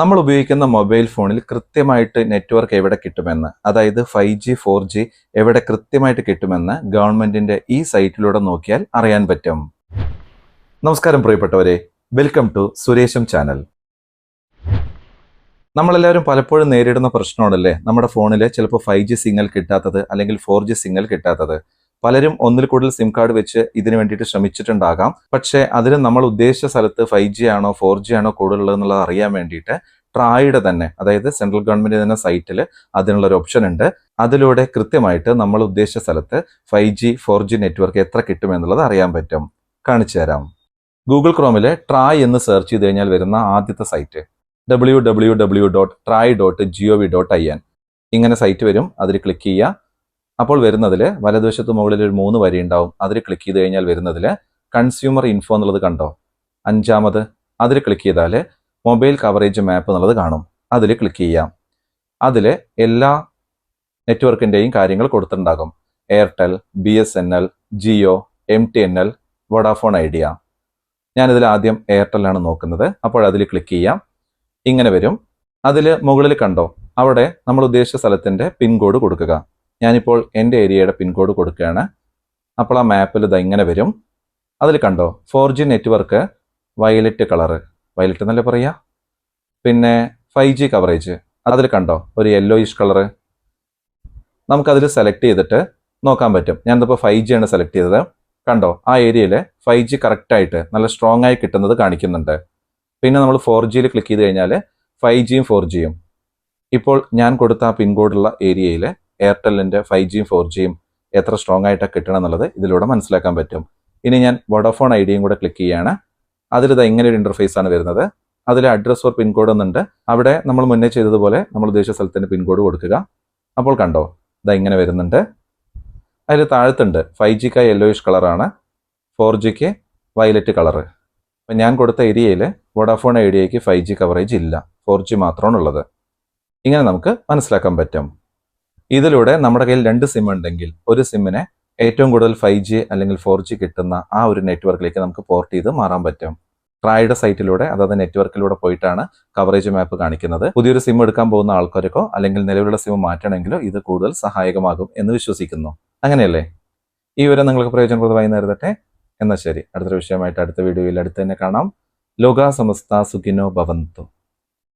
നമ്മൾ ഉപയോഗിക്കുന്ന മൊബൈൽ ഫോണിൽ കൃത്യമായിട്ട് നെറ്റ്വർക്ക് എവിടെ കിട്ടുമെന്ന് അതായത് ഫൈവ് ജി ഫോർ ജി എവിടെ കൃത്യമായിട്ട് കിട്ടുമെന്ന് ഗവൺമെന്റിന്റെ ഈ സൈറ്റിലൂടെ നോക്കിയാൽ അറിയാൻ പറ്റും. നമസ്കാരം പ്രിയപ്പെട്ടവരെ വെൽക്കം ടു സുരേഷം ചാനൽ. നമ്മളെല്ലാവരും പലപ്പോഴും നേരിടുന്ന പ്രശ്നമാണല്ലേ നമ്മുടെ ഫോണിൽ ചിലപ്പോൾ ഫൈവ് ജി സിഗ്നൽ കിട്ടാത്തത് അല്ലെങ്കിൽ ഫോർ ജി സിഗ്നൽ കിട്ടാത്തത്. പലരും ഒന്നിൽ കൂടുതൽ സിം കാർഡ് വെച്ച് ഇതിന് വേണ്ടിയിട്ട് ശ്രമിച്ചിട്ടുണ്ടാകാം. പക്ഷേ അതിന് നമ്മൾ ഉദ്ദേശിച്ച സ്ഥലത്ത് ഫൈവ് ജി ആണോ ഫോർ ജി ആണോ കൂടുതലുള്ളത് എന്നുള്ളത് അറിയാൻ വേണ്ടിയിട്ട് ട്രായുടെ തന്നെ അതായത് സെൻട്രൽ ഗവൺമെന്റ് തന്നെ സൈറ്റിൽ അതിനുള്ള ഒരു ഓപ്ഷൻ ഉണ്ട്. അതിലൂടെ കൃത്യമായിട്ട് നമ്മൾ ഉദ്ദേശിച്ച സ്ഥലത്ത് five G four G network എത്ര കിട്ടുമെന്നുള്ളത് അറിയാൻ പറ്റും. കാണിച്ചു തരാം. ഗൂഗിൾ ക്രോമിലെ ട്രായ് എന്ന് സെർച്ച് ചെയ്ത് കഴിഞ്ഞാൽ വരുന്ന ആദ്യത്തെ site W W W dot TRAI dot G O V dot I N ഇങ്ങനെ സൈറ്റ് വരും അതിൽ ക്ലിക്ക് ചെയ്യുക. അപ്പോൾ വരുന്നതിൽ വലതുവശത്ത് മുകളിൽ ഒരു മൂന്ന് വരി ഉണ്ടാവും. അതിൽ ക്ലിക്ക് ചെയ്ത് കഴിഞ്ഞാൽ വരുന്നതിൽ കൺസ്യൂമർ ഇൻഫോ എന്നുള്ളത് കണ്ടോ? അഞ്ചാമത് അതിൽ ക്ലിക്ക് ചെയ്താൽ മൊബൈൽ കവറേജ് മാപ്പ് എന്നുള്ളത് കാണും. അതിൽ ക്ലിക്ക് ചെയ്യാം. അതിൽ എല്ലാ നെറ്റ്വർക്കിന്റെയും കാര്യങ്ങൾ കൊടുത്തിട്ടുണ്ടാകും. Airtel B S N L Jio M T N L Vodafone Idea ഞാനിതിൽ ആദ്യം എയർടെല്ലാണ് നോക്കുന്നത്. അപ്പോൾ അതിൽ ക്ലിക്ക് ചെയ്യാം. ഇങ്ങനെ വരും. അതിൽ മുകളിൽ കണ്ടോ? അവിടെ നമ്മൾ ഉദ്ദേശിച്ച സ്ഥലത്തിന്റെ പിൻകോഡ് കൊടുക്കുക. ഞാനിപ്പോൾ എന്റെ ഏരിയയുടെ പിൻകോഡ് കൊടുക്കുകയാണ്. അപ്പോൾ ആ മാപ്പിൽ ഇത് ഇങ്ങനെ വരും. അതിൽ കണ്ടോ? Four G network violet colour violet എന്നല്ലേ പറയുക പിന്നെ ഫൈവ് ജി കവറേജ് അതിൽ കണ്ടോ? ഒരു യെല്ലോ ഇഷ് കളറ് നമുക്കതിൽ സെലക്ട് ചെയ്തിട്ട് നോക്കാൻ പറ്റും. ഞാനിതിപ്പോൾ ഫൈവ് ജി ആണ് സെലക്ട് ചെയ്തത്. കണ്ടോ? ആ ഏരിയയിൽ ഫൈവ് ജി കറക്റ്റായിട്ട് നല്ല സ്ട്രോങ് ആയി കിട്ടുന്നത് കാണിക്കുന്നുണ്ട്. പിന്നെ നമ്മൾ ഫോർ ജിയിൽ ക്ലിക്ക് ചെയ്ത് കഴിഞ്ഞാൽ ഫൈവ് ജിയും ഫോർ ജിയും ഇപ്പോൾ ഞാൻ കൊടുത്ത ആ പിൻകോഡുള്ള ഏരിയയിൽ എയർടെല്ലിന്റെ ഫൈവ് ജിയും ഫോർ ജിയും എത്ര സ്ട്രോങ് ആയിട്ടാണ് കിട്ടണം എന്നുള്ളത് ഇതിലൂടെ മനസ്സിലാക്കാൻ പറ്റും. ഇനി ഞാൻ വോഡോഫോൺ ഐ ഡിയും കൂടെ ക്ലിക്ക് ചെയ്യുകയാണ് അതിൽ ഇത് ഇങ്ങനെ ഒരു ഇന്റർഫേസ് ആണ് വരുന്നത്. അതിൽ അഡ്രസ് ഓർ പിൻകോഡ് എന്നുണ്ട് അവിടെ നമ്മൾ മുന്നേ ചെയ്തതുപോലെ നമ്മൾ ഉദ്ദേശിച്ച സ്ഥലത്തിന് പിൻകോഡ് കൊടുക്കുക. അപ്പോൾ കണ്ടോ ഇതാ ഇങ്ങനെ വരുന്നുണ്ട്. അതിൽ താഴത്തുണ്ട്. ഫൈവ് ജിക്ക് യെല്ലോയിഷ് കളറാണ് ഫോർ ജിക്ക് വയലറ്റ് കളറ് അപ്പം ഞാൻ കൊടുത്ത ഏരിയയിൽ വോഡാഫോൺ ഐഡിയയ്ക്ക് ഫൈവ് ജി കവറേജ് ഇല്ല. ഫോർ ജി മാത്രമാണ് ഉള്ളത്. ഇങ്ങനെ നമുക്ക് മനസ്സിലാക്കാൻ പറ്റും. ഇതിലൂടെ നമ്മുടെ കയ്യിൽ രണ്ട് സിം ഉണ്ടെങ്കിൽ ഒരു സിമ്മിനെ ഏറ്റവും കൂടുതൽ ഫൈവ് ജി അല്ലെങ്കിൽ ഫോർ ജി കിട്ടുന്ന ആ ഒരു നെറ്റ്വർക്കിലേക്ക് നമുക്ക് പോർട്ട് ചെയ്ത് മാറാൻ പറ്റും. ട്രായുടെ സൈറ്റിലൂടെ അതായത് നെറ്റ്വർക്കിലൂടെ പോയിട്ടാണ് കവറേജ് മാപ്പ് കാണിക്കുന്നത്. പുതിയൊരു സിം എടുക്കാൻ പോകുന്ന ആൾക്കാർക്കോ അല്ലെങ്കിൽ നിലവിലുള്ള സിം മാറ്റണമെങ്കിലോ ഇത് കൂടുതൽ സഹായകമാകും എന്ന് വിശ്വസിക്കുന്നു. അങ്ങനെയല്ലേ? ഈ വിവരം നിങ്ങൾക്ക് പ്രയോജനപ്രദമായി നേരിടട്ടെ എന്നാൽ ശരി അടുത്തൊരു വിഷയമായിട്ട് അടുത്ത വീഡിയോയിൽ അടുത്ത് തന്നെ കാണാം. ലോക സമസ്ത സുഖിനോ ഭവന്തു.